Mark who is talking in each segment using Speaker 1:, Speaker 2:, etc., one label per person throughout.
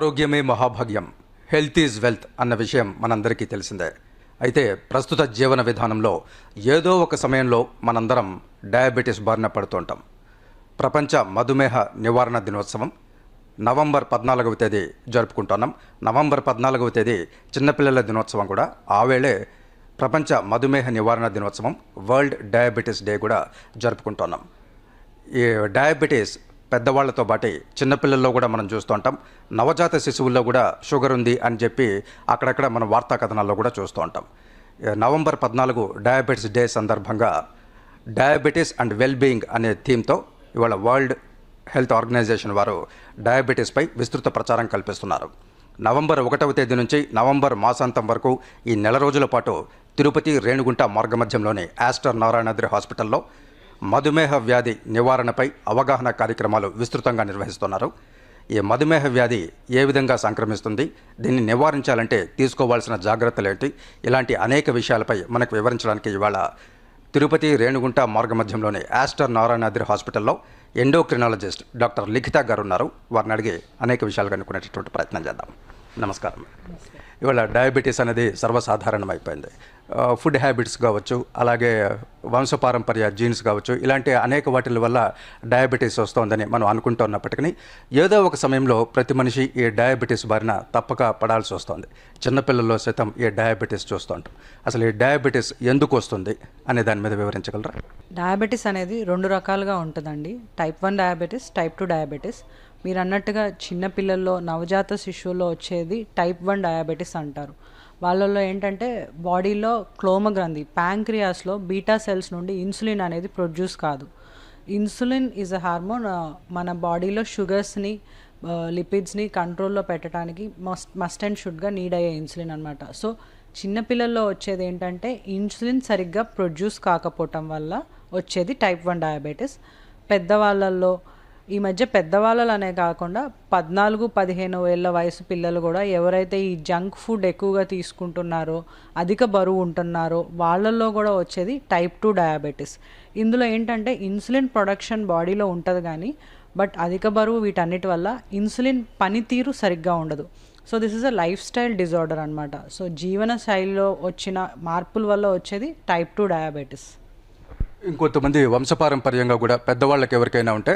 Speaker 1: ఆరోగ్యమే మహాభాగ్యం. Health is wealth అన్న విషయం మనందరికీ తెలిసిందే. అయితే ప్రస్తుత జీవన విధానంలో ఏదో ఒక సమయంలో మనందరం డయాబెటీస్ బారిన పడుతుంటాం. ప్రపంచ మధుమేహ నివారణ దినోత్సవం నవంబర్ పద్నాలుగవ తేదీ జరుపుకుంటున్నాం. నవంబర్ పద్నాలుగవ తేదీ చిన్నపిల్లల దినోత్సవం కూడా. ఆ వేళే ప్రపంచ మధుమేహ నివారణ దినోత్సవం వరల్డ్ డయాబెటీస్ డే కూడా జరుపుకుంటున్నాం. ఈ డయాబెటీస్ పెద్దవాళ్ళతో పాటు చిన్నపిల్లల్లో కూడా మనం చూస్తూ ఉంటాం. నవజాత శిశువుల్లో కూడా షుగర్ ఉంది అని చెప్పి అక్కడక్కడ మనం వార్తా కథనాల్లో కూడా చూస్తూ ఉంటాం. నవంబర్ పద్నాలుగు డయాబెటీస్ డే సందర్భంగా డయాబెటీస్ అండ్ వెల్ బీయింగ్ అనే థీమ్తో ఇవాళ వరల్డ్ హెల్త్ ఆర్గనైజేషన్ వారు డయాబెటీస్పై విస్తృత ప్రచారం కల్పిస్తున్నారు. నవంబర్ ఒకటవ తేదీ నుంచి నవంబర్ మాసాంతం వరకు ఈ నెల రోజుల పాటు తిరుపతి రేణుగుంట మార్గమధ్యంలోని ఆస్టర్ నారాయణాద్రి హాస్పిటల్లో మధుమేహ వ్యాధి నివారణపై అవగాహన కార్యక్రమాలు విస్తృతంగా నిర్వహిస్తున్నారు. ఈ మధుమేహ వ్యాధి ఏ విధంగా సంక్రమిస్తుంది దీన్ని నివారించాలంటే తీసుకోవాల్సిన జాగ్రత్తలు ఏంటి ఇలాంటి అనేక విషయాలపై మనకు వివరించడానికి ఇవాళ తిరుపతి రేణుగుంట మార్గమధ్యంలోని ఆస్టర్ నారాయణాద్రి హాస్పిటల్లో ఎండోక్రినాలజిస్ట్ డాక్టర్ లిఖిత గారు ఉన్నారు వారిని అడిగి అనేక విషయాలు కనుక్కునేటటువంటి ప్రయత్నం చేద్దాం. నమస్కారం. ఇవాళ డయాబెటీస్ అనేది సర్వసాధారణమైపోయింది. ఫుడ్ హ్యాబిట్స్ కావచ్చు అలాగే వంశపారంపర్య జీన్స్ కావచ్చు ఇలాంటి అనేక వాటి వల్ల డయాబెటీస్ వస్తోందని మనం అనుకుంటూ ఉన్నప్పటికీ ఏదో ఒక సమయంలో ప్రతి మనిషి ఈ డయాబెటీస్ బారిన తప్పక పడాల్సి వస్తుంది. చిన్నపిల్లల్లో సైతం ఈ డయాబెటీస్ చూస్తూ అసలు ఈ డయాబెటీస్ ఎందుకు వస్తుంది అనే దాని మీద వివరించగలరా?
Speaker 2: డయాబెటీస్ అనేది రెండు రకాలుగా ఉంటుందండి. Type one diabetes type two diabetes మీరు అన్నట్టుగా చిన్నపిల్లల్లో నవజాత శిశువులో వచ్చేది టైప్ వన్ డయాబెటీస్ అంటారు. వాళ్ళల్లో ఏంటంటే బాడీలో క్లోమగ్రంథి ప్యాంక్రియాస్లో బీటా సెల్స్ నుండి ఇన్సులిన్ అనేది ప్రొడ్యూస్ కాదు. ఇన్సులిన్ ఈజ్ అ హార్మోన్ మన బాడీలో షుగర్స్ని లిపిడ్స్ని కంట్రోల్లో పెట్టడానికి మస్ట్ మస్ట్ అండ్ షుడ్గా నీడ్ అయ్యే ఇన్సులిన్ అనమాట సో చిన్నపిల్లల్లో వచ్చేది ఏంటంటే ఇన్సులిన్ సరిగ్గా ప్రొడ్యూస్ కాకపోవటం వల్ల వచ్చేది టైప్ వన్ డయాబెటీస్. పెద్దవాళ్ళల్లో ఈ మధ్య పెద్దవాళ్ళలో అనే కాకుండా పద్నాలుగు పదిహేను ఏళ్ళ వయసు పిల్లలు కూడా ఎవరైతే ఈ జంక్ ఫుడ్ ఎక్కువగా తీసుకుంటున్నారో అధిక బరువు ఉంటున్నారో వాళ్ళల్లో కూడా వచ్చేది టైప్ టూ డయాబెటీస్. ఇందులో ఏంటంటే ఇన్సులిన్ ప్రొడక్షన్ బాడీలో ఉంటుంది కానీ బట్ అధిక బరువు వీటన్నిటి వల్ల ఇన్సులిన్ పనితీరు సరిగ్గా ఉండదు. So this is a lifestyle disorder అనమాట సో జీవన శైలిలో వచ్చిన మార్పుల వల్ల వచ్చేది టైప్ టూ డయాబెటీస్.
Speaker 1: ఇంకొంతమంది వంశపారంపర్యంగా కూడా పెద్దవాళ్ళకి ఎవరికైనా ఉంటే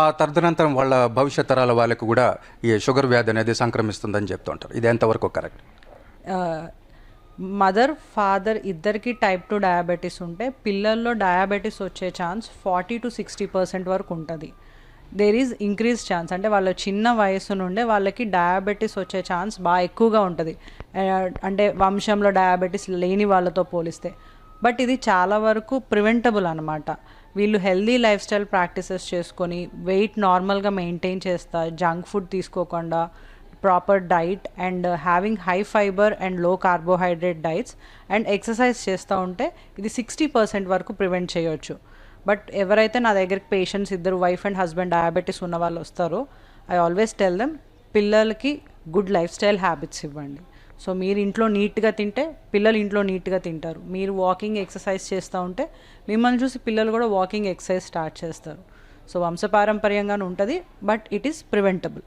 Speaker 1: ఆ తదనంతరం వాళ్ళ భవిష్యత్ తరాల వాళ్ళకు కూడా ఈ షుగర్ వ్యాధి అనేది సంక్రమిస్తుందని చెప్తుంటారు ఇది ఎంతవరకు కరెక్ట్?
Speaker 2: మదర్ ఫాదర్ ఇద్దరికి టైప్ టూ డయాబెటీస్ ఉంటే పిల్లల్లో డయాబెటీస్ వచ్చే chance forty to sixty percent వరకు ఉంటుంది. దేర్ ఈజ్ ఇంక్రీజ్ ఛాన్స్ అంటే వాళ్ళ చిన్న వయసు నుండే వాళ్ళకి డయాబెటీస్ వచ్చే ఛాన్స్ బాగా ఎక్కువగా ఉంటుంది. అంటే వంశంలో డయాబెటీస్ లేని వాళ్ళతో పోలిస్తే. బట్ ఇది చాలా వరకు ప్రివెంటబుల్ అనమాట వీళ్ళు హెల్దీ లైఫ్ స్టైల్ ప్రాక్టీసెస్ చేసుకొని వెయిట్ నార్మల్గా మెయింటైన్ చేస్తా జంక్ ఫుడ్ తీసుకోకుండా proper diet and having high fibre అండ్లో carbohydrate diets and exercise చేస్తూ ఉంటే ఇది సిక్స్టీ పర్సెంట్ వరకు ప్రివెంట్ చేయొచ్చు. బట్ ఎవరైతే నా దగ్గరికి పేషెంట్స్ ఇద్దరు వైఫ్ అండ్ హస్బెండ్ డయాబెటీస్ ఉన్న వాళ్ళు వస్తారో ఐ ఆల్వేస్ టెల్ దెమ్ పిల్లలకి గుడ్ లైఫ్ స్టైల్ హ్యాబిట్స్ ఇవ్వండి. సో మీరు ఇంట్లో నీట్గా తింటే పిల్లలు ఇంట్లో నీట్గా తింటారు. మీరు వాకింగ్ ఎక్సర్సైజ్ చేస్తూ ఉంటే మిమ్మల్ని చూసి పిల్లలు కూడా వాకింగ్ ఎక్సర్సైజ్ స్టార్ట్ చేస్తారు. సో వంశపారంపర్యంగానే ఉంటుంది but it is preventable.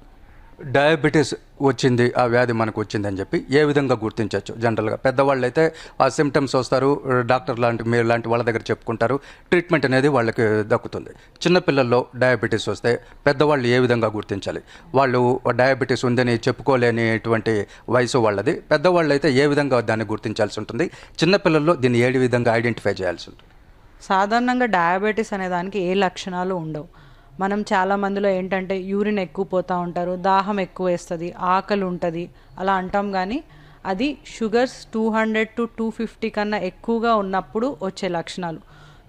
Speaker 1: Diabetes వచ్చింది ఆ వ్యాధి మనకు వచ్చిందని చెప్పి ఏ విధంగా గుర్తించవచ్చు? జనరల్గా పెద్దవాళ్ళు అయితే ఆ సిమ్టమ్స్ వస్తారు డాక్టర్ లాంటి మీరు లాంటి వాళ్ళ దగ్గర చెప్పుకుంటారు ట్రీట్మెంట్ అనేది వాళ్ళకి దక్కుతుంది. చిన్నపిల్లల్లో డయాబెటీస్ వస్తే పెద్దవాళ్ళు ఏ విధంగా గుర్తించాలి? వాళ్ళు డయాబెటీస్ ఉందని చెప్పుకోలేనిటువంటి వయసు వాళ్ళది. పెద్దవాళ్ళు అయితే ఏ విధంగా దాన్ని గుర్తించాల్సి ఉంటుంది? చిన్నపిల్లల్లో దీన్ని ఏ విధంగా ఐడెంటిఫై చేయాల్సి ఉంటుంది.
Speaker 2: సాధారణంగా డయాబెటీస్ అనే దానికి ఏ లక్షణాలు ఉండవు. మనం చాలా మందిలో ఏంటంటే యూరిన్ ఎక్కువ పోతూ ఉంటారు దాహం ఎక్కువ వేస్తుంది ఆకలి ఉంటుంది అలా అంటాం కానీ అది sugars two hundred to two fifty కన్నా ఎక్కువగా ఉన్నప్పుడు వచ్చే లక్షణాలు.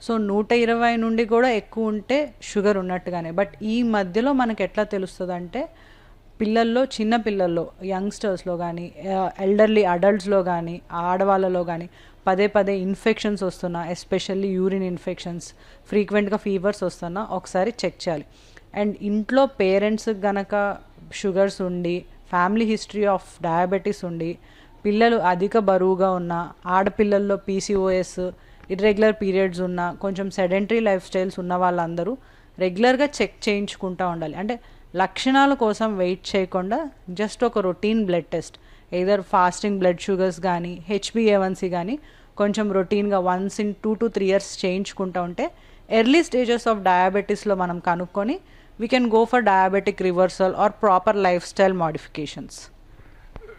Speaker 2: సో నూట ఇరవై నుండి కూడా ఎక్కువ ఉంటే షుగర్ ఉన్నట్టుగానే. బట్ ఈ మధ్యలో మనకు ఎట్లా తెలుస్తుంది అంటే పిల్లల్లో చిన్న పిల్లల్లో యంగ్స్టర్స్లో కానీ ఎల్డర్లీ అడల్ట్స్లో కానీ ఆడవాళ్ళలో కానీ పదే పదే ఇన్ఫెక్షన్స్ వస్తున్నా ఎస్పెషల్లీ యూరిన్ ఇన్ఫెక్షన్స్ ఫ్రీక్వెంట్గా ఫీవర్స్ వస్తున్నా ఒకసారి చెక్ చేయాలి. అండ్ ఇంట్లో పేరెంట్స్ గనక షుగర్స్ ఉండి ఫ్యామిలీ హిస్టరీ ఆఫ్ డయాబెటీస్ ఉండి పిల్లలు అధిక బరువుగా ఉన్న ఆడపిల్లల్లో పీసీఓఎస్ ఇర్రెగ్యులర్ పీరియడ్స్ ఉన్న కొంచెం సెడెంటరీ లైఫ్ స్టైల్స్ ఉన్న వాళ్ళందరూ రెగ్యులర్గా చెక్ చేయించుకుంటూ ఉండాలి. అంటే లక్షణాల కోసం వెయిట్ చేయకుండా జస్ట్ ఒక routine blood test either fasting blood sugars కానీ హెచ్బిఏవన్సీ కానీ కొంచెం రొటీన్గా once in two to three years చేయించుకుంటూ ఉంటే ఎర్లీ స్టేజెస్ ఆఫ్ డయాబెటీస్లో మనం కనుక్కొని we can go for diabetic reversal or proper lifestyle modifications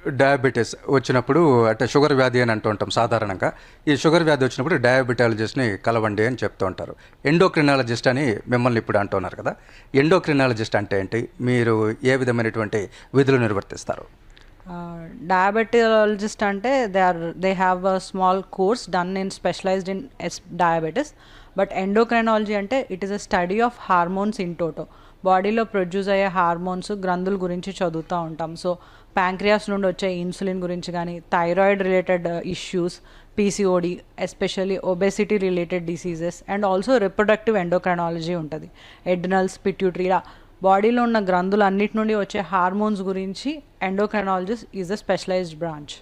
Speaker 1: diabetes వచ్చినప్పుడు అంటే షుగర్ వ్యాధి అని అంటూ ఉంటాం సాధారణంగా. ఈ షుగర్ వ్యాధి వచ్చినప్పుడు డయాబెటాలజిస్ట్ని కలవండి అని చెప్తూ ఉంటారు. ఎండోక్రినాలజిస్ట్ అని మిమ్మల్ని ఇప్పుడు అంటున్నారు కదా. ఎండోక్రినాలజిస్ట్ అంటే ఏంటి? మీరు ఏ విధమైనటువంటి విధులు నిర్వర్తిస్తారు?
Speaker 2: డయాబెటాలజిస్ట్ అంటే they are they have a small course done in specialised in S diabetes but endocrinology అంటే it is a study of hormones in toto బాడీలో ప్రొడ్యూస్ అయ్యే హార్మోన్స్ గ్రంథుల గురించి చదువుతూ ఉంటాం. సో ప్యాంక్రియాస్ నుండి వచ్చే ఇన్సులిన్ గురించి కానీ thyroid related issues PCOD especially obesity related diseases and also reproductive endocrinology ఉంటుంది. ఎడ్నల్స్ పిట్యూట్రీ ఇలా బాడీలో ఉన్న గ్రంథులు అన్నిటి నుండి వచ్చే హార్మోన్స్ గురించి endocrinologist is a specialised branch.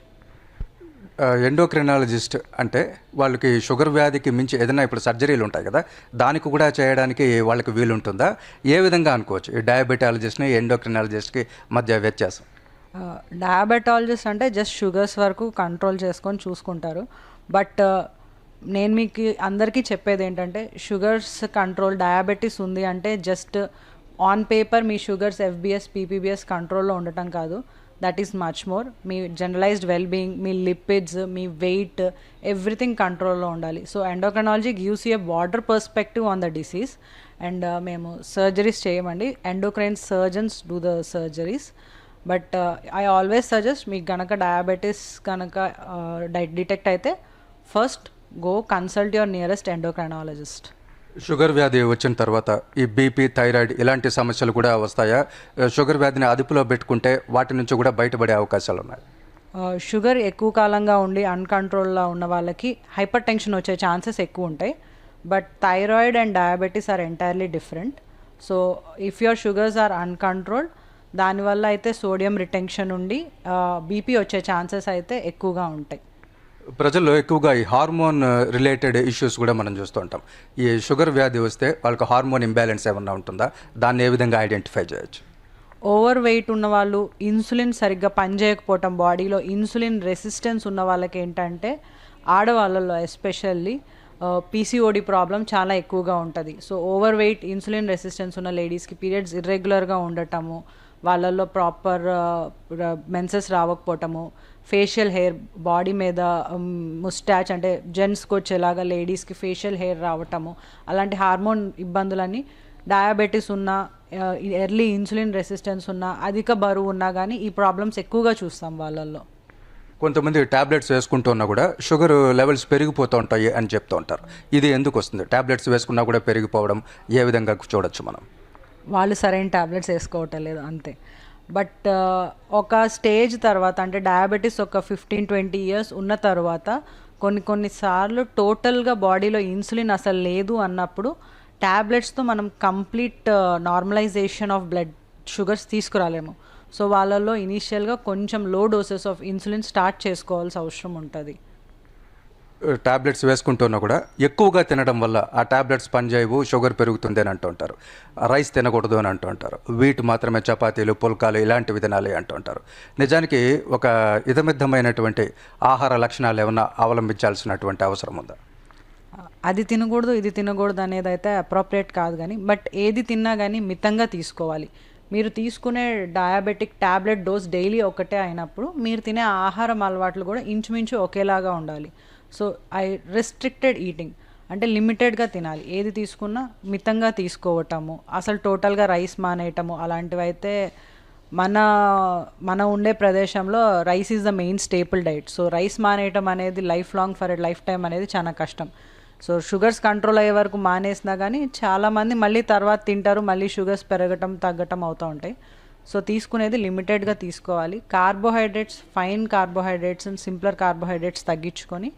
Speaker 1: Endocrinologist అంటే వాళ్ళకి షుగర్ వ్యాధికి మించి ఏదైనా ఇప్పుడు సర్జరీలు ఉంటాయి కదా దానికి కూడా చేయడానికి వాళ్ళకి వీలు ఉంటుందా ఏ విధంగా అనుకోవచ్చు? ఈ డయాబెటాలజిస్ట్ని ఎండోక్రినాలజిస్ట్కి మధ్య వ్యత్యాసం?
Speaker 2: డయాబెటాలజిస్ట్ అంటే జస్ట్ షుగర్స్ వరకు కంట్రోల్ చేసుకొని చూసుకుంటారు. బట్ నేను మీకు అందరికీ చెప్పేది ఏంటంటే షుగర్స్ కంట్రోల్ డయాబెటీస్ ఉంది అంటే జస్ట్ ఆన్ పేపర్ మీ షుగర్స్ ఎఫ్బిఎస్ పీపీబీఎస్ కంట్రోల్లో ఉండటం కాదు. దట్ ఈస్ మచ్ మోర్ మీ జనరలైజ్డ్ వెల్బీయింగ్ మీ లిపిడ్స్ మీ వెయిట్ ఎవ్రీథింగ్ కంట్రోల్లో ఉండాలి. So endocrinology gives a broader perspective on the disease and మేము సర్జరీస్ చేయమండి. Endocrine surgeons do the surgeries but I always suggest మీకు కనుక డయాబెటీస్ కనుక డిటెక్ట్ అయితే first go consult your nearest endocrinologist
Speaker 1: sugar వ్యాధి వచ్చిన తర్వాత ఈ బీపీ థైరాయిడ్ ఇలాంటి సమస్యలు కూడా వస్తాయా? షుగర్ వ్యాధిని అదుపులో పెట్టుకుంటే వాటి నుంచి కూడా బయటపడే అవకాశాలు ఉన్నాయి?
Speaker 2: షుగర్ ఎక్కువ కాలంగా ఉండి అన్కంట్రోల్లో ఉన్న వాళ్ళకి హైపర్ టెన్షన్ వచ్చే ఛాన్సెస్ ఎక్కువ ఉంటాయి. But thyroid and diabetes are entirely different. So if your sugars are uncontrolled దానివల్ల అయితే సోడియం రిటెన్షన్ ఉండి బీపీ వచ్చే ఛాన్సెస్ అయితే ఎక్కువగా ఉంటాయి.
Speaker 1: ప్రజల్లో ఎక్కువగా ఈ హార్మోన్ uh, రిలేటెడ్ ఇష్యూస్ కూడా మనం చూస్తూ ఉంటాం. ఈ షుగర్ వ్యాధి వస్తే వాళ్ళకి హార్మోన్ ఇంబ్యాలెన్స్ ఏమన్నా ఉంటుందా? దాన్ని ఏ విధంగా ఐడెంటిఫై చేయొచ్చు?
Speaker 2: ఓవర్ వెయిట్ ఉన్న వాళ్ళు ఇన్సులిన్ సరిగ్గా పనిచేయకపోవటం బాడీలో ఇన్సులిన్ రెసిస్టెన్స్ ఉన్న వాళ్ళకి ఏంటంటే ఆడవాళ్ళలో ఎస్పెషల్లీ పీసీఓడి ప్రాబ్లం చాలా ఎక్కువగా ఉంటుంది. So over weight insulin resistance ఉన్న లేడీస్కి పీరియడ్స్ ఇర్రెగ్యులర్గా ఉండటము వాళ్ళల్లో ప్రాపర్ uh, మెన్సెస్ రావకపోవటము ఫేషియల్ హెయిర్ బాడీ మీద ముస్టాచ్ అంటే జెంట్స్కి వచ్చేలాగా లేడీస్కి ఫేషియల్ హెయిర్ రావటము అలాంటి హార్మోన్ ఇబ్బందులన్నీ డయాబెటీస్ ఉన్న ఎర్లీ ఇన్సులిన్ రెసిస్టెన్స్ ఉన్న అధిక బరువు ఉన్నా కానీ ఈ ప్రాబ్లమ్స్ ఎక్కువగా చూస్తాం వాళ్ళల్లో.
Speaker 1: కొంతమంది టాబ్లెట్స్ వేసుకుంటూ ఉన్నా కూడా షుగర్ లెవెల్స్ పెరిగిపోతూ ఉంటాయి అని చెప్తూ ఉంటారు. ఇది ఎందుకు వస్తుంది? టాబ్లెట్స్ వేసుకున్నా కూడా పెరిగిపోవడం ఏ విధంగా చూడొచ్చు మనం?
Speaker 2: వాళ్ళు సరైన టాబ్లెట్స్ వేసుకోవటం లేదు అంతే. బట్ ఒక స్టేజ్ తర్వాత అంటే డయాబెటీస్ ఒక ఫిఫ్టీన్ ట్వంటీ ఇయర్స్ ఉన్న తర్వాత కొన్ని కొన్నిసార్లు టోటల్గా బాడీలో ఇన్సులిన్ అసలు లేదు అన్నప్పుడు ట్యాబ్లెట్స్తో మనం complete normalisation of blood sugars తీసుకురాలేము. So వాళ్ళల్లో ఇనీషియల్గా కొంచెం లో డోసెస్ ఆఫ్ ఇన్సులిన్ స్టార్ట్ చేసుకోవాల్సిన అవసరం ఉంటుంది.
Speaker 1: ట్యాబ్లెట్స్ వేసుకుంటున్నా కూడా ఎక్కువగా తినడం వల్ల ఆ టాబ్లెట్స్ పనిచేయవు షుగర్ పెరుగుతుంది అని అంటుంటారు రైస్ తినకూడదు అని అంటుంటారు వీట్ మాత్రమే చపాతీలు పుల్కాలు ఇలాంటివి తినాలి అంటుంటారు నిజానికి ఒక ఇతమిద్దమైనటువంటి ఆహార లక్షణాలు ఏమన్నా అవలంబించాల్సినటువంటి అవసరం ఉందా?
Speaker 2: అది తినకూడదు ఇది తినకూడదు అనేది అయితే అప్రోప్రియేట్ కాదు కానీ బట్ ఏది తిన్నా కానీ మితంగా తీసుకోవాలి. మీరు తీసుకునే డయాబెటిక్ ట్యాబ్లెట్ డోస్ డైలీ ఒకటే అయినప్పుడు మీరు తినే ఆహారం అలవాట్లు కూడా ఇంచుమించు ఒకేలాగా ఉండాలి. సో ఐ రెస్ట్రిక్టెడ్ ఈటింగ్ అంటే లిమిటెడ్గా తినాలి. ఏది తీసుకున్నా మితంగా తీసుకోవటము అసలు టోటల్గా రైస్ మానేయటము అలాంటివి అయితే మన మన ఉండే ప్రదేశంలో rice is the main staple diet so rice మానేయటం అనేది life long for life time అనేది చాలా కష్టం. సో షుగర్స్ కంట్రోల్ అయ్యే వరకు మానేసినా కానీ చాలామంది మళ్ళీ తర్వాత తింటారు మళ్ళీ షుగర్స్ పెరగటం తగ్గటం అవుతూ ఉంటాయి. సో తీసుకునేది లిమిటెడ్గా తీసుకోవాలి. Carbohydrates fine carbohydrates and simpler carbohydrates తగ్గించుకొని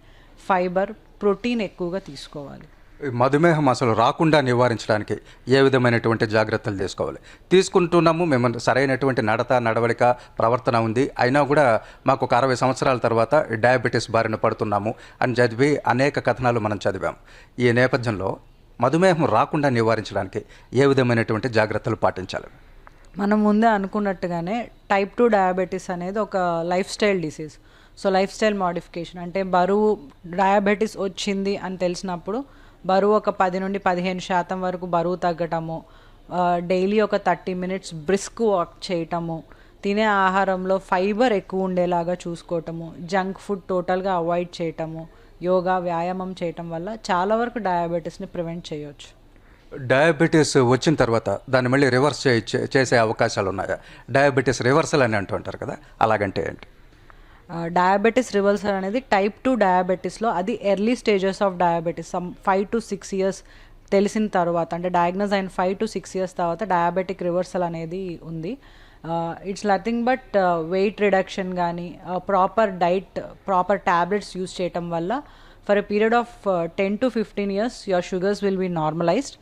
Speaker 2: ఫైబర్ ప్రోటీన్ ఎక్కువగా తీసుకోవాలి.
Speaker 1: మధుమేహం అసలు రాకుండా నివారించడానికి ఏ విధమైనటువంటి జాగ్రత్తలు తీసుకోవాలి? తీసుకుంటున్నాము మేము సరైనటువంటి నడత నడవడిక ప్రవర్తన ఉంది. అయినా కూడా మాకు ఒక అరవై సంవత్సరాల తర్వాత డయాబెటీస్ బారిన పడుతున్నాము అని చదివి అనేక కథనాలు మనం చదివాం. ఈ నేపథ్యంలో మధుమేహం రాకుండా నివారించడానికి ఏ విధమైనటువంటి జాగ్రత్తలు పాటించాలి?
Speaker 2: మనం ముందే అనుకున్నట్టుగానే టైప్ టూ డయాబెటీస్ అనేది ఒక lifestyle disease. So lifestyle modification. అంటే బరువు డయాబెటీస్ వచ్చింది అని తెలిసినప్పుడు బరువు ఒక పది నుండి పదిహేను శాతం వరకు బరువు తగ్గటము డైలీ ఒక థర్టీ మినిట్స్ బ్రిస్క్ వాక్ చేయటము తినే ఆహారంలో ఫైబర్ ఎక్కువ ఉండేలాగా చూసుకోవటము జంక్ ఫుడ్ టోటల్గా అవాయిడ్ చేయటము యోగా వ్యాయామం చేయటం వల్ల చాలా వరకు డయాబెటీస్ని ప్రివెంట్ చేయొచ్చు.
Speaker 1: డయాబెటీస్ వచ్చిన తర్వాత దాన్ని మళ్ళీ రివర్స్ చే చేసే అవకాశాలు ఉన్నాయా? డయాబెటీస్ రివర్సల్ అని అంటుంటారు కదా అలాగంటే ఏంటి?
Speaker 2: డయాబెటీస్ రివర్సల్ అనేది టైప్ టూ డయాబెటీస్లో అది early stages of diabetes some five to six years తెలిసిన తర్వాత అంటే డయాగ్నోజ్ అయిన ఫైవ్ టు సిక్స్ ఇయర్స్ తర్వాత డయాబెటిక్ రివర్సల్ అనేది ఉంది. It's nothing but weight reduction కానీ proper diet proper tablets use చేయటం వల్ల for a period of ten to fifteen years your sugars will be normalised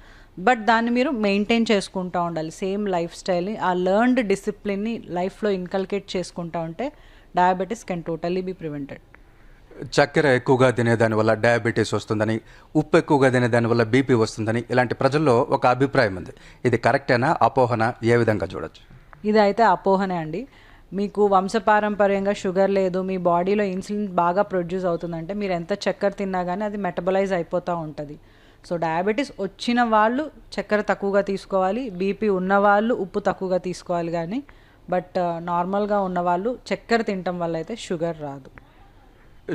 Speaker 2: but దాన్ని మీరు maintain చేసుకుంటూ ఉండాలి. సేమ్ లైఫ్ స్టైల్ని ఆ లర్న్డ్ డిసిప్లిన్ని లైఫ్లో ఇన్కల్కేట్ చేసుకుంటూ ఉంటే diabetes can totally be prevented
Speaker 1: చక్కెర ఎక్కువగా తినేదాని వల్ల డయాబెటీస్ వస్తుందని ఉప్పు ఎక్కువగా తినేదాని వల్ల బీపీ వస్తుందని ఇలాంటి ప్రజల్లో ఒక అభిప్రాయం ఉంది. ఇది కరెక్టేనా అపోహన ఏ విధంగా చూడొచ్చు?
Speaker 2: ఇది అయితే అపోహనే అండి. మీకు వంశపారంపర్యంగా షుగర్ లేదు మీ బాడీలో ఇన్సులిన్ బాగా ప్రొడ్యూస్ అవుతుందంటే మీరు ఎంత చక్కెర తిన్నా కానీ అది మెటబలైజ్ అయిపోతూ ఉంటుంది. సో డయాబెటీస్ వచ్చిన వాళ్ళు చక్కెర తక్కువగా తీసుకోవాలి బీపీ ఉన్న వాళ్ళు ఉప్పు తక్కువగా తీసుకోవాలి కానీ బట్ నార్మల్గా ఉన్న వాళ్ళు చక్కెర తినటం వల్ల అయితే షుగర్ రాదు.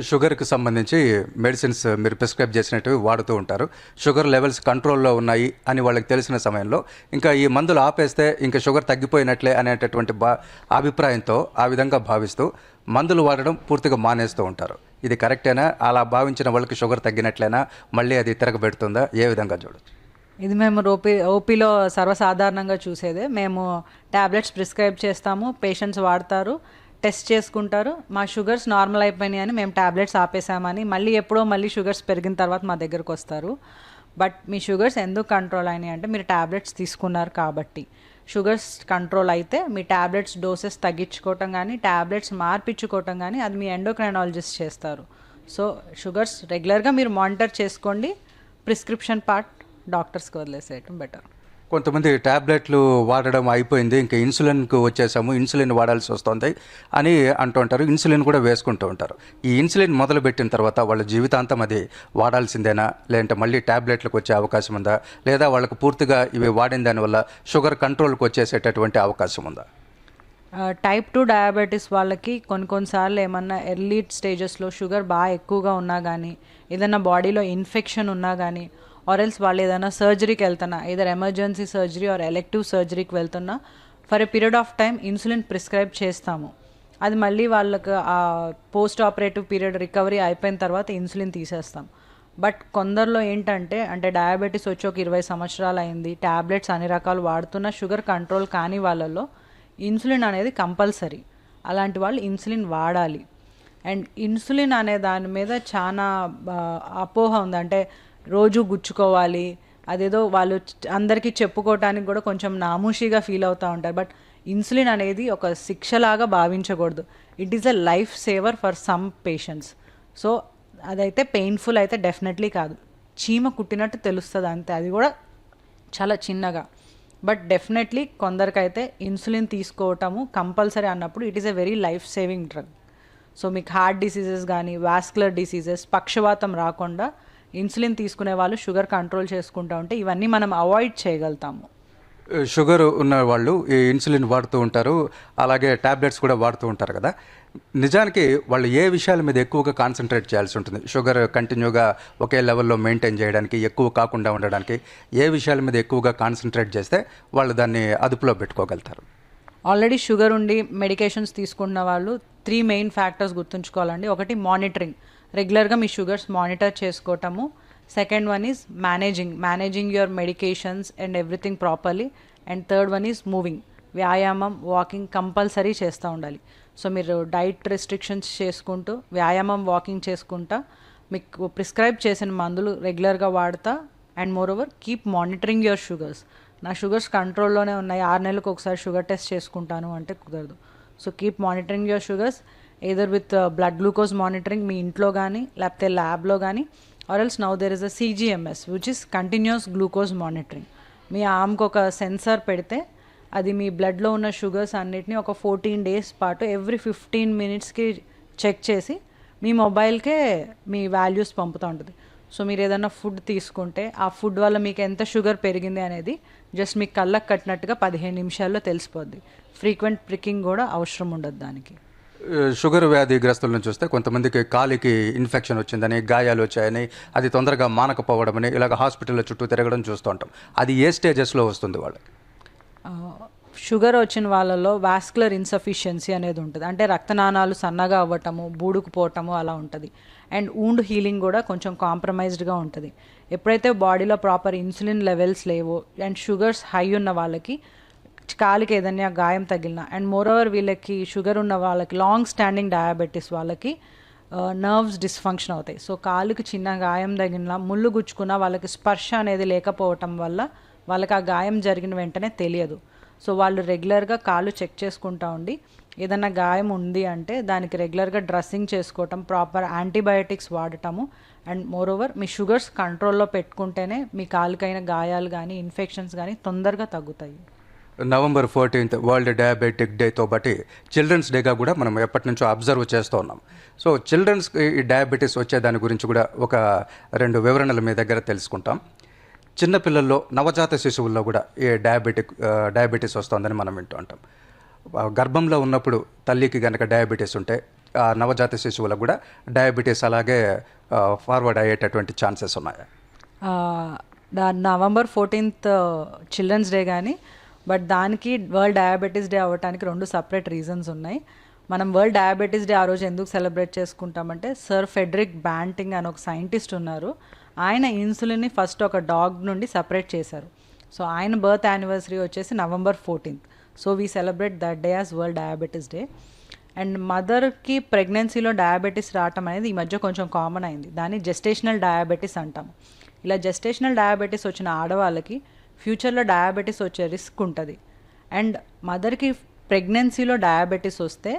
Speaker 1: షుగర్కి సంబంధించి మెడిసిన్స్ మీరు ప్రిస్క్రైబ్ చేసినట్టు వాడుతూ ఉంటారు. షుగర్ లెవెల్స్ కంట్రోల్లో ఉన్నాయి అని వాళ్ళకి తెలిసిన సమయంలో ఇంకా ఈ మందులు ఆపేస్తే ఇంకా షుగర్ తగ్గిపోయినట్లే అనేటటువంటి బా అభిప్రాయంతో ఆ విధంగా భావిస్తూ మందులు వాడడం పూర్తిగా మానేస్తూ ఉంటారు. ఇది కరెక్టేనా? అలా భావించిన వాళ్ళకి షుగర్ తగ్గినట్లేనా? మళ్ళీ అది తిరగబెడుతుందా? ఏ విధంగా చూడొచ్చు?
Speaker 2: ఇది మేము ఓపీ ఓపీలో సర్వసాధారణంగా చూసేదే. మేము ట్యాబ్లెట్స్ ప్రిస్క్రైబ్ చేస్తాము పేషెంట్స్ వాడతారు టెస్ట్ చేసుకుంటారు. మా షుగర్స్ నార్మల్ అయిపోయినాయి అని మేము ట్యాబ్లెట్స్ ఆపేసామని మళ్ళీ ఎప్పుడో మళ్ళీ షుగర్స్ పెరిగిన తర్వాత మా దగ్గరకు వస్తారు. బట్ మీ షుగర్స్ ఎందుకు కంట్రోల్ అయినాయి అంటే మీరు ట్యాబ్లెట్స్ తీసుకున్నారు కాబట్టి. షుగర్స్ కంట్రోల్ అయితే మీ ట్యాబ్లెట్స్ డోసెస్ తగ్గించుకోవటం కానీ ట్యాబ్లెట్స్ మార్పించుకోవటం కానీ అది మీ ఎండోక్రైనాలజిస్ట్ చేస్తారు. సో షుగర్స్ రెగ్యులర్గా మీరు మానిటర్ చేసుకోండి. ప్రిస్క్రిప్షన్ పార్ట్ డాక్టర్స్కి వదిలేసేయటం బెటర్.
Speaker 1: కొంతమంది ట్యాబ్లెట్లు వాడడం అయిపోయింది ఇంకా ఇన్సులిన్కు వచ్చేసాము ఇన్సులిన్ వాడాల్సి వస్తుంది అని అంటుంటారు ఇన్సులిన్ కూడా వేసుకుంటూ ఉంటారు. ఈ ఇన్సులిన్ మొదలుపెట్టిన తర్వాత వాళ్ళ జీవితాంతం అది వాడాల్సిందేనా? లేదంటే మళ్ళీ ట్యాబ్లెట్లకు వచ్చే అవకాశం ఉందా? లేదా వాళ్ళకు పూర్తిగా ఇవి వాడిన దానివల్ల షుగర్ కంట్రోల్కి వచ్చేసేటటువంటి అవకాశం ఉందా?
Speaker 2: టైప్ టూ డయాబెటీస్ వాళ్ళకి కొన్ని కొన్నిసార్లు ఏమన్నా ఎర్లీ స్టేజెస్లో షుగర్ బాగా ఎక్కువగా ఉన్నా కానీ ఏదైనా బాడీలో ఇన్ఫెక్షన్ ఉన్నా కానీ ఆర్ ఎల్స్ వాళ్ళు ఏదైనా సర్జరీకి వెళ్తున్నా ఏదైనా ఎమర్జెన్సీ సర్జరీ ఆర్ ఎలెక్టివ్ సర్జరీకి వెళ్తున్నా for a period of time insulin prescribe చేస్తాము. అది మళ్ళీ వాళ్ళకు ఆ పోస్ట్ ఆపరేటివ్ పీరియడ్ రికవరీ అయిపోయిన తర్వాత ఇన్సులిన్ తీసేస్తాం. బట్ కొందరిలో ఏంటంటే అంటే డయాబెటీస్ వచ్చి ఒక ఇరవై సంవత్సరాలు అయింది ట్యాబ్లెట్స్ అన్ని రకాలు వాడుతున్న షుగర్ కంట్రోల్ కాని వాళ్ళలో ఇన్సులిన్ అనేది కంపల్సరీ అలాంటి వాళ్ళు ఇన్సులిన్ వాడాలి. అండ్ ఇన్సులిన్ అనే దాని మీద చాలా అపోహ ఉంది. అంటే రోజు గుచ్చుకోవాలి. అదేదో వాళ్ళు అందరికీ చెప్పుకోవటానికి కూడా కొంచెం నామూషిగా ఫీల్ అవుతూ ఉంటారు. బట్ ఇన్సులిన్ అనేది ఒక శిక్షలాగా భావించకూడదు. It is a life saver for some patients so అదైతే పెయిన్ఫుల్ అయితే డెఫినెట్లీ కాదు. చీమ కుట్టినట్టు తెలుస్తుంది అంతే. అది కూడా చాలా చిన్నగా. బట్ డెఫినెట్లీ కొందరికైతే ఇన్సులిన్ తీసుకోవటము కంపల్సరీ అన్నప్పుడు it is a very life saving drug so మీకు హార్ట్ డిసీజెస్ కానీ వాస్కులర్ డిసీజెస్ పక్షవాతం రాకుండా ఇన్సులిన్ తీసుకునే వాళ్ళు షుగర్ కంట్రోల్ చేసుకుంటూ ఉంటే ఇవన్నీ మనం అవాయిడ్ చేయగలుగుతాము.
Speaker 1: షుగర్ ఉన్న వాళ్ళు ఈ ఇన్సులిన్ వాడుతూ ఉంటారు అలాగే ట్యాబ్లెట్స్ కూడా వాడుతూ ఉంటారు కదా. నిజానికి వాళ్ళు ఏ విషయాల మీద ఎక్కువగా కాన్సన్ట్రేట్ చేయాల్సి ఉంటుంది? షుగర్ కంటిన్యూగా ఒకే లెవెల్లో మెయింటైన్ చేయడానికి ఎక్కువ కాకుండా ఉండడానికి ఏ విషయాల మీద ఎక్కువగా కాన్సన్ట్రేట్ చేస్తే వాళ్ళు దాన్ని అదుపులో పెట్టుకోగలుగుతారు?
Speaker 2: ఆల్రెడీ షుగర్ ఉండి మెడికేషన్స్ తీసుకున్న వాళ్ళు త్రీ మెయిన్ ఫ్యాక్టర్స్ గుర్తుంచుకోవాలండి. ఒకటి మానిటరింగ్. రెగ్యులర్గా మీ షుగర్స్ మానిటర్ చేసుకోవటము second one is managing. Managing your medications and everything properly. And third one is moving. వ్యాయామం వాకింగ్ కంపల్సరీ చేస్తూ ఉండాలి. సో మీరు డైట్ రెస్ట్రిక్షన్స్ చేసుకుంటూ వ్యాయామం వాకింగ్ చేసుకుంటా మీకు ప్రిస్క్రైబ్ చేసిన మందులు రెగ్యులర్గా వాడతా. And moreover keep monitoring your sugars. నా షుగర్స్ కంట్రోల్లోనే ఉన్నాయి. ఆరు నెలలకు ఒకసారి షుగర్ టెస్ట్ చేసుకుంటాను అంటే కుదరదు. So keep monitoring your sugars. Either with blood glucose monitoring మీ ఇంట్లో కానీ లేకపోతే ల్యాబ్లో కానీ or else now there is a CGMS which is continuous glucose monitoring మీ ఆమ్కి ఒక సెన్సార్ పెడితే అది మీ బ్లడ్లో ఉన్న షుగర్స్ అన్నిటిని ఒక ఫోర్టీన్ డేస్ పాటు ఎవ్రీ ఫిఫ్టీన్ మినిట్స్కి చెక్ చేసి మీ మొబైల్కే మీ వాల్యూస్ పంపుతూ ఉంటుంది. సో మీరు ఏదైనా ఫుడ్ తీసుకుంటే ఆ ఫుడ్ వల్ల మీకు ఎంత షుగర్ పెరిగింది అనేది జస్ట్ మీకు కళ్ళకు కట్టినట్టుగా పదిహేను నిమిషాల్లో తెలిసిపోద్ది. ఫ్రీక్వెంట్ ప్రికింగ్ కూడా అవసరం ఉండదు దానికి.
Speaker 1: షుగర్ వ్యాధిగ్రస్తులను చూస్తే కొంతమందికి కాలికి ఇన్ఫెక్షన్ వచ్చిందని గాయాలు వచ్చాయని అది తొందరగా మానకపోవడమని ఇలాగ హాస్పిటల్ చుట్టూ తిరగడం చూస్తూ ఉంటాం. అది ఏ స్టేజెస్లో వస్తుంది వాళ్ళకి?
Speaker 2: షుగర్ వచ్చిన వాళ్ళలో వాస్కులర్ ఇన్సఫిషియన్సీ అనేది ఉంటుంది. అంటే రక్తనాళాలు సన్నగా అవ్వటము బూడుకుపోవటము అలా ఉంటుంది. అండ్ ఊండ్ హీలింగ్ కూడా కొంచెం కాంప్రమైజ్డ్గా ఉంటుంది. ఎప్పుడైతే బాడీలో ప్రాపర్ ఇన్సులిన్ లెవెల్స్ లేవో అండ్ షుగర్స్ హై ఉన్న వాళ్ళకి కాలికి ఏదైనా గాయం తగిలిన అండ్ మోరోవర్ వీళ్ళకి షుగర్ ఉన్న వాళ్ళకి లాంగ్ స్టాండింగ్ డయాబెటీస్ వాళ్ళకి uh, నర్వ్స్ డిస్ఫంక్షన్ అవుతాయి. సో కాలుకి చిన్న గాయం తగిలిన ముళ్ళు గుచ్చుకున్న వాళ్ళకి స్పర్శ అనేది లేకపోవటం వల్ల వాళ్ళకి ఆ గాయం జరిగిన వెంటనే తెలియదు. సో వాళ్ళు రెగ్యులర్గా కాలు చెక్ చేసుకుంటా ఉండి ఏదైనా గాయం ఉంది అంటే దానికి రెగ్యులర్గా డ్రెస్సింగ్ చేసుకోవటం ప్రాపర్ యాంటీబయాటిక్స్ వాడటము. అండ్ మోరోవర్ మీ షుగర్స్ కంట్రోల్లో పెట్టుకుంటేనే మీ కాలుకైన గాయాలు కానీ ఇన్ఫెక్షన్స్ కానీ తొందరగా తగ్గుతాయి.
Speaker 1: నవంబర్ ఫోర్టీన్త్ వరల్డ్ డయాబెటిక్ డేతో బట్టి చిల్డ్రన్స్ డేగా కూడా మనం ఎప్పటి నుంచో అబ్జర్వ్ చేస్తూ ఉన్నాం. సో చిల్డ్రన్స్ ఈ డయాబెటీస్ వచ్చే దాని గురించి కూడా ఒక రెండు వివరణలు మీ దగ్గర తెలుసుకుంటాం. చిన్నపిల్లల్లో నవజాత శిశువుల్లో కూడా ఈ డయాబెటిక్ డయాబెటీస్ వస్తుందని మనం వింటూ ఉంటాం. గర్భంలో ఉన్నప్పుడు తల్లికి కనుక డయాబెటీస్ ఉంటే ఆ నవజాత శిశువులకు కూడా డయాబెటీస్ అలాగే ఫార్వర్డ్ అయ్యేటటువంటి ఛాన్సెస్ ఉన్నాయి.
Speaker 2: నవంబర్ ఫోర్టీన్త్ చిల్డ్రన్స్ డే కానీ బట్ దానికి వరల్డ్ డయాబెటీస్ డే అవ్వడానికి రెండు సపరేట్ రీజన్స్ ఉన్నాయి. మనం వరల్డ్ డయాబెటీస్ డే ఆ రోజు ఎందుకు సెలబ్రేట్ చేసుకుంటామంటే సర్ ఫెడరిక్ బ్యాంటింగ్ అని ఒక సైంటిస్ట్ ఉన్నారు. ఆయన ఇన్సులిన్ని ఫస్ట్ ఒక డాగ్ నుండి సపరేట్ చేశారు. సో ఆయన బర్త్ యానివర్సరీ వచ్చేసి November fourteenth. So we celebrate that day as world diabetes day and మదర్కి ప్రెగ్నెన్సీలో డయాబెటీస్ రావటం అనేది ఈ మధ్య కొంచెం కామన్ అయింది. దాన్ని జెస్టేషనల్ డయాబెటీస్ అంటాము. ఇలా జెస్టేషనల్ డయాబెటీస్ వచ్చిన ఆడవాళ్ళకి ఫ్యూచర్లో డయాబెటీస్ వచ్చే రిస్క్ ఉంటుంది. అండ్ మదర్కి ప్రెగ్నెన్సీలో డయాబెటీస్ వస్తే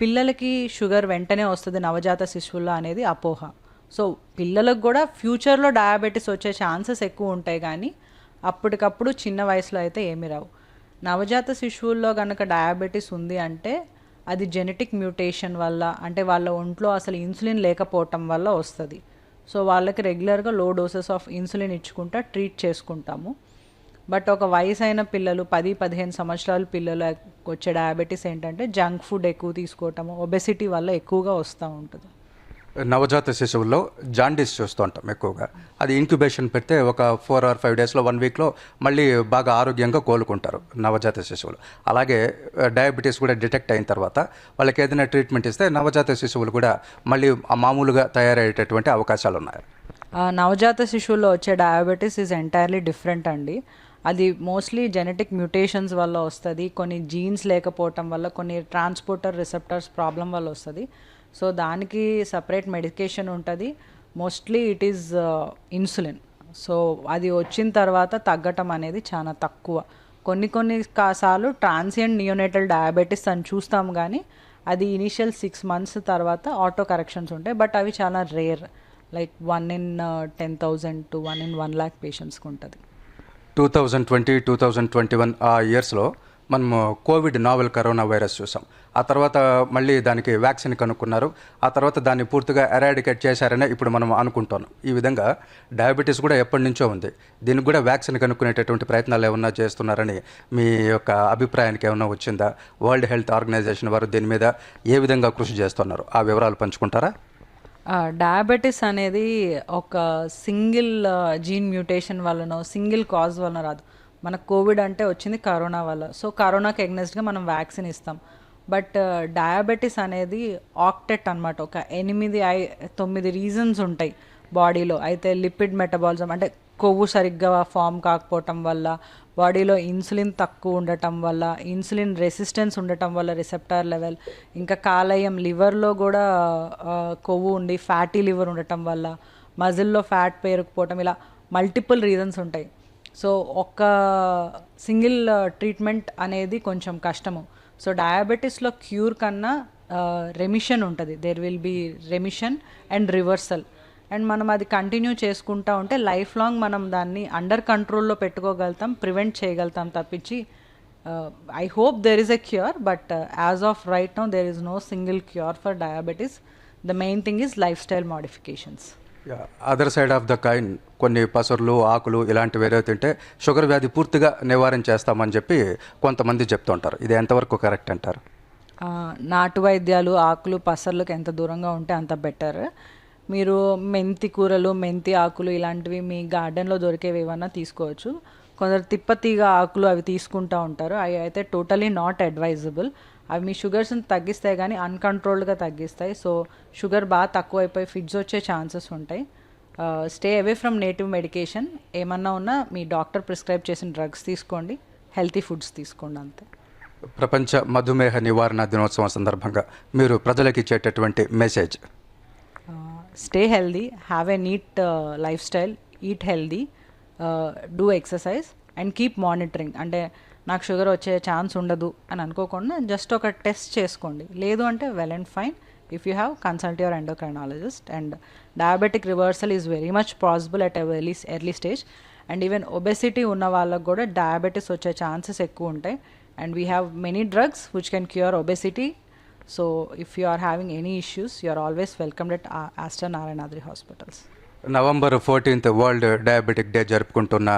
Speaker 2: పిల్లలకి షుగర్ వెంటనే వస్తుంది నవజాత శిశువుల్లో అనేది అపోహ. సో పిల్లలకు కూడా ఫ్యూచర్లో డయాబెటీస్ వచ్చే ఛాన్సెస్ ఎక్కువ ఉంటాయి కానీ అప్పటికప్పుడు చిన్న వయసులో అయితే ఏమి రావు. నవజాత శిశువుల్లో కనుక డయాబెటీస్ ఉంది అంటే అది జెనెటిక్ మ్యూటేషన్ వల్ల అంటే వాళ్ళ ఒంట్లో అసలు ఇన్సులిన్ లేకపోవటం వల్ల వస్తుంది. సో వాళ్ళకి రెగ్యులర్గా లో డోసెస్ ఆఫ్ ఇన్సులిన్ ఇచ్చుకుంటా ట్రీట్ చేసుకుంటాము. బట్ ఒక వయసు అయిన పిల్లలు పది పదిహేను సంవత్సరాల పిల్లలు వచ్చే డయాబెటీస్ ఏంటంటే జంక్ ఫుడ్ ఎక్కువ తీసుకోవటము ఒబెసిటీ వల్ల ఎక్కువగా వస్తూ ఉంటుంది.
Speaker 1: నవజాత శిశువుల్లో జాండీస్ చూస్తూ ఉంటాం ఎక్కువగా. అది ఇంక్యుబేషన్ పెడితే ఒక ఫోర్ ఆర్ ఫైవ్ డేస్లో వన్ వీక్లో మళ్ళీ బాగా ఆరోగ్యంగా కోలుకుంటారు నవజాత శిశువులు. అలాగే డయాబెటీస్ కూడా డిటెక్ట్ అయిన తర్వాత వాళ్ళకి ఏదైనా ట్రీట్మెంట్ ఇస్తే నవజాత శిశువులు కూడా మళ్ళీ మామూలుగా తయారయ్యేటటువంటి అవకాశాలు ఉన్నాయి.
Speaker 2: నవజాత శిశువుల్లో వచ్చే డయాబెటీస్ ఈజ్ ఎంటైర్లీ డిఫరెంట్ అండి. అది మోస్ట్లీ జెనెటిక్ మ్యూటేషన్స్ వల్ల వస్తుంది కొన్ని జీన్స్ లేకపోవటం వల్ల కొన్ని ట్రాన్స్పోర్టర్ రిసెప్టర్స్ ప్రాబ్లం వల్ల వస్తుంది. సో దానికి సపరేట్ మెడికేషన్ ఉంటుంది. Mostly it is insulin so అది వచ్చిన తర్వాత తగ్గటం అనేది చాలా తక్కువ. కొన్ని కొన్ని కాసాలు ట్రాన్సియంట్ నియోనేటల్ డయాబెటీస్ అని చూస్తాం కానీ అది ఇనిషియల్ సిక్స్ మంత్స్ తర్వాత ఆటో కరెక్షన్స్ ఉంటాయి. బట్ అవి చాలా rare like one in ten thousand to one in one lakh పేషెంట్స్కి ఉంటుంది.
Speaker 1: Two thousand twenty two thousand twenty one ఆ ఇయర్స్లో మనము కోవిడ్ నావెల్ కరోనా వైరస్ చూసాం. ఆ తర్వాత మళ్ళీ దానికి వ్యాక్సిన్ కనుక్కున్నారు. ఆ తర్వాత దాన్ని పూర్తిగా ఎరాడికేట్ చేశారనే ఇప్పుడు మనం అనుకుంటాం. ఈ విధంగా డయాబెటీస్ కూడా ఎప్పటి నుంచో ఉంది. దీనికి కూడా వ్యాక్సిన్ కనుక్కునేటటువంటి ప్రయత్నాలు ఏమన్నా చేస్తున్నారని మీ యొక్క అభిప్రాయానికి ఏమన్నా వచ్చిందా? వరల్డ్ హెల్త్ ఆర్గనైజేషన్ వారు దీని మీద ఏ విధంగా కృషి చేస్తున్నారు? ఆ వివరాలు పంచుకుంటారా?
Speaker 2: డయాబెటీస్ అనేది ఒక సింగిల్ జీన్ మ్యూటేషన్ వలనో సింగిల్ కాజ్ వలన రాదు. మనకు కోవిడ్ అంటే వచ్చింది కరోనా వల్ల. సో కరోనాకి ఎగ్నెస్ట్గా మనం వ్యాక్సిన్ ఇస్తాం. బట్ uh, డయాబెటీస్ అనేది ఆక్టెట్ అన్నమాట. ఒక ఎనిమిది ఐ తొమ్మిది రీజన్స్ ఉంటాయి బాడీలో. అయితే లిపిడ్ మెటబాలిజం అంటే కొవ్వు సరిగ్గా ఫామ్ కాకపోవటం వల్ల బాడీలో ఇన్సులిన్ తక్కువ ఉండటం వల్ల ఇన్సులిన్ రెసిస్టెన్స్ ఉండటం వల్ల రిసెప్టార్ లెవెల్ ఇంకా కాలేయం లివర్లో కూడా uh, కొవ్వు ఉండి ఫ్యాటీ లివర్ ఉండటం వల్ల మజిల్లో ఫ్యాట్ పేరుకుపోవటం ఇలా మల్టిపుల్ రీజన్స్ ఉంటాయి. సో ఒక్క సింగిల్ ట్రీట్మెంట్ అనేది కొంచెం కష్టము. సో డయాబెటీస్లో క్యూర్ కన్నా రెమిషన్ ఉంటుంది. There will be remission and reversal and మనం అది కంటిన్యూ చేసుకుంటా ఉంటే లైఫ్ లాంగ్ మనం దాన్ని అండర్ కంట్రోల్లో పెట్టుకోగలుగుతాం ప్రివెంట్ చేయగలుగుతాం తప్పించి I hope there is a cure but as of right now there is no single cure for diabetes the main thing is life style modifications
Speaker 1: other side of the coin కొన్ని పసర్లు ఆకులు ఇలాంటివి ఏదో తింటే sugar వ్యాధి పూర్తిగా నివారణ చేస్తామని చెప్పి కొంతమంది చెప్తుంటారు. ఇది ఎంతవరకు కరెక్ట్ అంటారు?
Speaker 2: నాటు వైద్యాలు ఆకులు పసర్లకు ఎంత దూరంగా ఉంటే అంత బెటర్. మీరు మెంతి కూరలు మెంతి ఆకులు ఇలాంటివి మీ గార్డెన్లో దొరికేవి ఏమన్నా తీసుకోవచ్చు. కొందరు తిప్పతీగ ఆకులు అవి తీసుకుంటూ ఉంటారు. అవి అయితే టోటలీ నాట్ అడ్వైజబుల్. అవి మీ షుగర్స్ని తగ్గిస్తాయి కానీ అన్కంట్రోల్డ్గా తగ్గిస్తాయి. సో షుగర్ బాగా తక్కువ అయిపోయి ఫిడ్స్ వచ్చే ఛాన్సెస్ ఉంటాయి. Stay away from native medication. ఏమన్నా ఉన్నా మీ డాక్టర్ ప్రిస్క్రైబ్ చేసిన డ్రగ్స్ తీసుకోండి. హెల్తీ ఫుడ్స్ తీసుకోండి అంతే.
Speaker 1: ప్రపంచ మధుమేహ నివారణ దినోత్సవం సందర్భంగా మీరు ప్రజలకు ఇచ్చేటటువంటి message.
Speaker 2: Stay healthy have a neat life style eat healthy do exercise and keep monitoring. అంటే నాకు షుగర్ వచ్చే ఛాన్స్ ఉండదు అని అనుకోకుండా జస్ట్ ఒక టెస్ట్ చేసుకోండి. లేదు అంటే well and fine if you have consult your endocrinologist and diabetic reversal is very much possible at early early stage and even obesity ఉన్న వాళ్ళకు కూడా డయాబెటీస్ వచ్చే ఛాన్సెస్ ఎక్కువ ఉంటాయి. And we have many drugs which can cure obesity so if you are having any issues you are always welcomed at Aster Narayanadri hospitals
Speaker 1: November fourteenth world diabetic day జరుపుకుంటున్న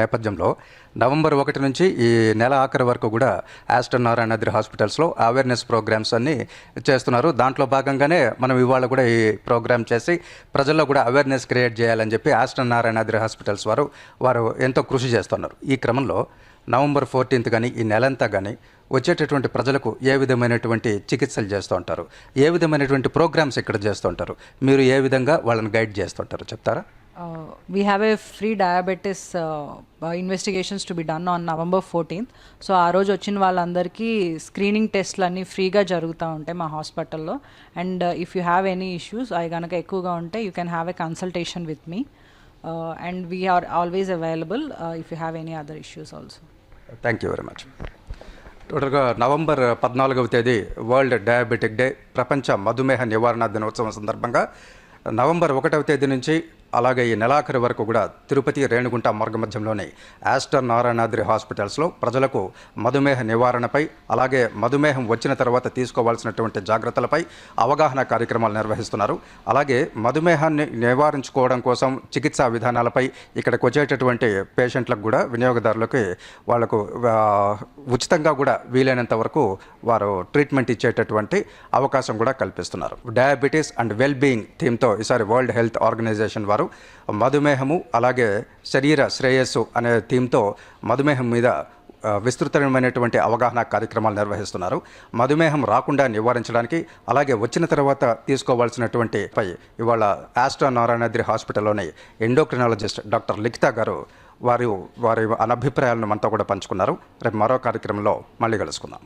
Speaker 1: నేపథ్యంలో November ఒకటి నుంచి ఈ నెల ఆఖరి వరకు కూడా ఆస్టర్ నారాయణాద్రి హాస్పిటల్స్లో అవేర్నెస్ ప్రోగ్రామ్స్ అన్నీ చేస్తున్నారు. దాంట్లో భాగంగానే మనం ఇవాళ కూడా ఈ ప్రోగ్రామ్ చేసి ప్రజల్లో కూడా అవేర్నెస్ క్రియేట్ చేయాలని చెప్పి ఆస్టర్ నారాయణాద్రి హాస్పిటల్స్ వారు వారు ఎంతో కృషి చేస్తున్నారు. ఈ క్రమంలో నవంబర్ ఫోర్టీన్త్ కానీ ఈ నెలంతా కానీ వచ్చేటటువంటి ప్రజలకు ఏ విధమైనటువంటి చికిత్సలు చేస్తూ ఉంటారు? ఏ విధమైనటువంటి ప్రోగ్రామ్స్ ఇక్కడ చేస్తూ ఉంటారు? మీరు ఏ విధంగా వాళ్ళని గైడ్ చేస్తుంటారు చెప్తారా?
Speaker 2: We have diabetes free uh, investigations to be done on November fourteenth so ఆ రోజు వచ్చిన వాళ్ళందరికీ స్క్రీనింగ్ టెస్ట్లు అన్నీ ఫ్రీగా జరుగుతూ ఉంటాయి మా హాస్పిటల్లో. And if you have any issues అవి కనుక ఎక్కువగా ఉంటే you can have a consultation with me and we are always available if you have any other issues also
Speaker 1: thank you very much టోటల్గా నవంబర్ పద్నాలుగవ తేదీ వరల్డ్ డయాబెటిక్ డే ప్రపంచ మధుమేహ నివారణ దినోత్సవం సందర్భంగా నవంబర్ ఒకటవ తేదీ నుంచి అలాగే ఈ నెలాఖరు వరకు కూడా తిరుపతి రేణుగుంట మార్గ మధ్యంలోని ఆస్టర్ నారాయణాద్రి హాస్పిటల్స్లో ప్రజలకు మధుమేహ నివారణపై అలాగే మధుమేహం వచ్చిన తర్వాత తీసుకోవాల్సినటువంటి జాగ్రత్తలపై అవగాహన కార్యక్రమాలు నిర్వహిస్తున్నారు. అలాగే మధుమేహాన్ని నివారించుకోవడం కోసం చికిత్సా విధానాలపై ఇక్కడికి వచ్చేటటువంటి పేషెంట్లకు కూడా వినియోగదారులకి వాళ్ళకు ఉచితంగా కూడా వీలైనంత వరకు వారు ట్రీట్మెంట్ ఇచ్చేటటువంటి అవకాశం కూడా కల్పిస్తున్నారు. డయాబెటీస్ అండ్ వెల్ బీయింగ్ థీమ్తో ఈసారి వరల్డ్ హెల్త్ ఆర్గనైజేషన్ వారు మధుమేహము అలాగే శరీర శ్రేయస్సు అనే థీమ్తో మధుమేహం మీద విస్తృతమైనటువంటి అవగాహన కార్యక్రమాలు నిర్వహిస్తున్నారు. మధుమేహం రాకుండా నివారించడానికి అలాగే వచ్చిన తర్వాత తీసుకోవాల్సినటువంటి పై ఇవాళ ఆస్ట్రా నారాయణాద్రి హాస్పిటల్లోని ఎండోక్రినాలజిస్ట్ డాక్టర్ లిఖిత గారు వారు వారి అనభిప్రాయాలను మనతో కూడా పంచుకున్నారు. రేపు మరో కార్యక్రమంలో మళ్ళీ కలుసుకుందాం.